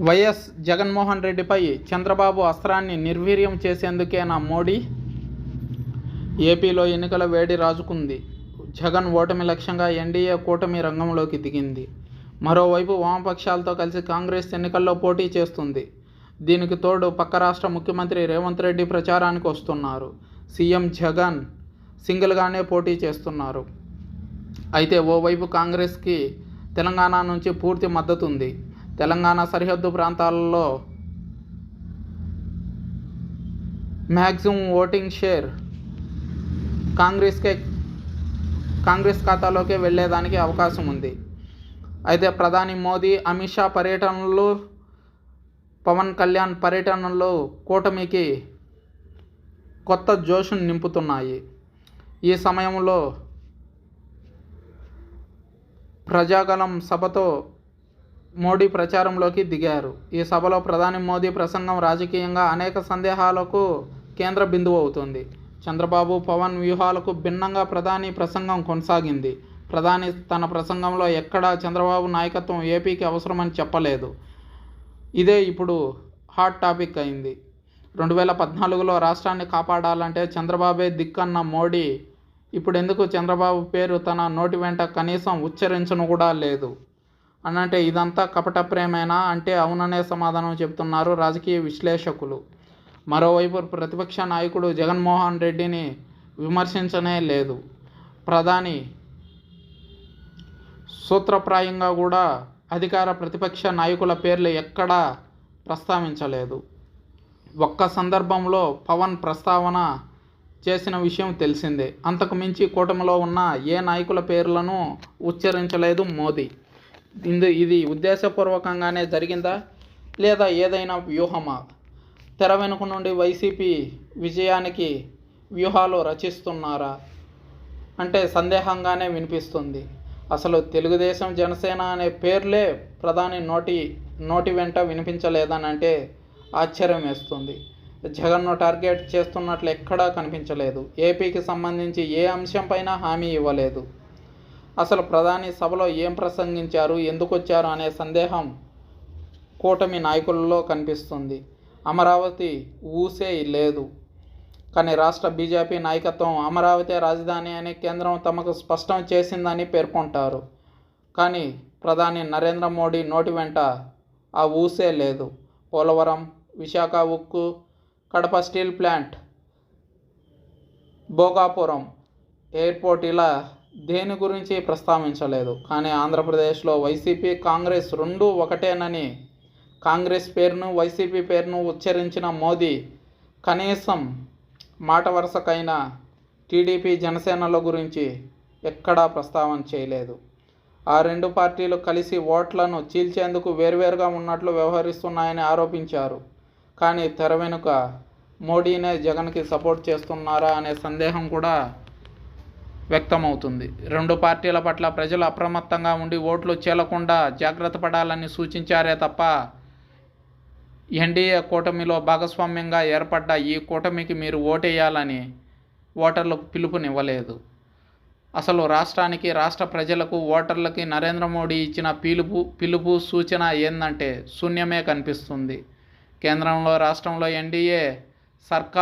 YS Jaganmohan రెడ్డిపై చంద్రబాబు అస్త్రాన్ని నిర్వీర్యం చేసేందుకేనా మోడీ ఏపీలో ఎన్నికల వేడి రాజుకుంది. జగన్ ఓటమి లక్ష్యంగా ఎన్డీఏ కూటమి రంగంలోకి దిగింది. మరోవైపు వామపక్షాలతో కలిసి కాంగ్రెస్ ఎన్నికల్లో పోటీ చేస్తుంది. దీనికి తోడు పక్క రాష్ట్ర ముఖ్యమంత్రి రేవంత్ రెడ్డి ప్రచారానికి వస్తున్నారు. సీఎం జగన్ సింగిల్గానే పోటీ చేస్తున్నారు. అయితే ఓవైపు కాంగ్రెస్కి తెలంగాణ నుంచి పూర్తి మద్దతు ఉంది. తెలంగాణ సరిహద్దు ప్రాంతాలలో మ్యాక్సిమం ఓటింగ్ షేర్ కాంగ్రెస్కే కాంగ్రెస్ ఖాతాలోకే వెళ్ళేదానికి అవకాశం ఉంది. అయితే ప్రధాని మోదీ అమిత్ షా పర్యటనలు పవన్ కళ్యాణ్ పర్యటనలు కూటమికి కొత్త జోషును నింపుతున్నాయి. ఈ సమయంలో ప్రజాగలం సభతో మోడీ ప్రచారంలోకి దిగారు. ఈ సభలో ప్రధాని మోదీ ప్రసంగం రాజకీయంగా అనేక సందేహాలకు కేంద్ర బిందువు అవుతుంది. చంద్రబాబు పవన్ వ్యూహాలకు భిన్నంగా ప్రధాని ప్రసంగం కొనసాగింది. ప్రధాని తన ప్రసంగంలో ఎక్కడా చంద్రబాబు నాయకత్వం ఏపీకి అవసరమని చెప్పలేదు. ఇదే ఇప్పుడు హాట్ టాపిక్ అయింది. రెండు వేల పద్నాలుగులో రాష్ట్రాన్ని కాపాడాలంటే చంద్రబాబే దిక్కన్న మోడీ. ఇప్పుడు ఎందుకు చంద్రబాబు పేరు తన నోటి వెంట కనీసం ఉచ్చరించను కూడా లేదు. అనంటే ఇదంతా కపట ప్రేమేనా అంటే అవుననే సమాధానం చెబుతున్నారు రాజకీయ విశ్లేషకులు. మరోవైపు ప్రతిపక్ష నాయకుడు జగన్మోహన్ రెడ్డిని విమర్శించనే లేదు. ప్రధాని సూత్రప్రాయంగా కూడా అధికార ప్రతిపక్ష నాయకుల పేర్లు ఎక్కడా ప్రస్తావించలేదు. ఒక్క సందర్భంలో పవన్ ప్రస్తావన చేసిన విషయం తెలిసిందే. అంతకు మించి కూటమిలో ఉన్న ఏ నాయకుల పేర్లను ఉచ్చరించలేదు మోదీ. ఇందు ఇది ఉద్దేశపూర్వకంగానే జరిగిందా లేదా ఏదైనా వ్యూహమా? తెర వెనుక నుండి వైసీపీ విజయానికి వ్యూహాలు రచిస్తున్నారా? అంటే సందేహంగానే వినిపిస్తుంది. అసలు తెలుగుదేశం జనసేన అనే పేర్లే ప్రధాని నోటి నోటి వెంట వినిపించలేదని అంటే ఆశ్చర్యం వేస్తుంది. జగన్ను టార్గెట్ చేస్తున్నట్లు ఎక్కడా కనిపించలేదు. ఏపీకి సంబంధించి ఏ అంశంపైన హామీ ఇవ్వలేదు. అసలు ప్రధాని సభలో ఏం ప్రసంగించారు ఎందుకు వచ్చారు అనే సందేహం కూటమి నాయకులలో కనిపిస్తుంది. అమరావతి ఊసే లేదు. కానీ రాష్ట్ర బీజేపీ నాయకత్వం అమరావతి రాజధాని అని కేంద్రం తమకు స్పష్టం చేసిందని పేర్కొంటారు. కానీ ప్రధాని నరేంద్ర మోడీ నోటి వెంట ఆ ఊసే లేదు. పోలవరం విశాఖ ఉక్కు Kadapa steel plant Bhogapuram airport ఇలా దేని గురించి ప్రస్తావించలేదు. కానీ ఆంధ్రప్రదేశ్లో వైసీపీ కాంగ్రెస్ రెండు ఒకటేనని కాంగ్రెస్ పేరును వైసీపీ పేరును ఉచ్చరించిన మోదీ కనీసం మాట వరుసకైనా టీడీపీ జనసేనల గురించి ఎక్కడా ప్రస్తావన చేయలేదు. ఆ రెండు పార్టీలు కలిసి ఓట్లను చీల్చేందుకు వేర్వేరుగా ఉన్నట్లు వ్యవహరిస్తున్నాయని ఆరోపించారు. కానీ తెర వెనుక మోడీనే జగన్కి సపోర్ట్ చేస్తున్నారా అనే సందేహం కూడా వ్యక్తమవుతుంది. రెండు పార్టీల పట్ల ప్రజలు అప్రమత్తంగా ఉండి ఓట్లు చేలకుండా జాగ్రత్త పడాలని సూచించారే తప్ప ఎన్డీఏ కూటమిలో భాగస్వామ్యంగా ఏర్పడ్డ ఈ కూటమికి మీరు ఓటేయాలని ఓటర్లకు పిలుపునివ్వలేదు. అసలు రాష్ట్రానికి రాష్ట్ర ప్రజలకు ఓటర్లకి నరేంద్ర మోడీ ఇచ్చిన పిలుపు పిలుపు సూచన ఏందంటే శూన్యమే కనిపిస్తుంది. కేంద్రంలో రాష్ట్రంలో ఎన్డీఏ సర్కార్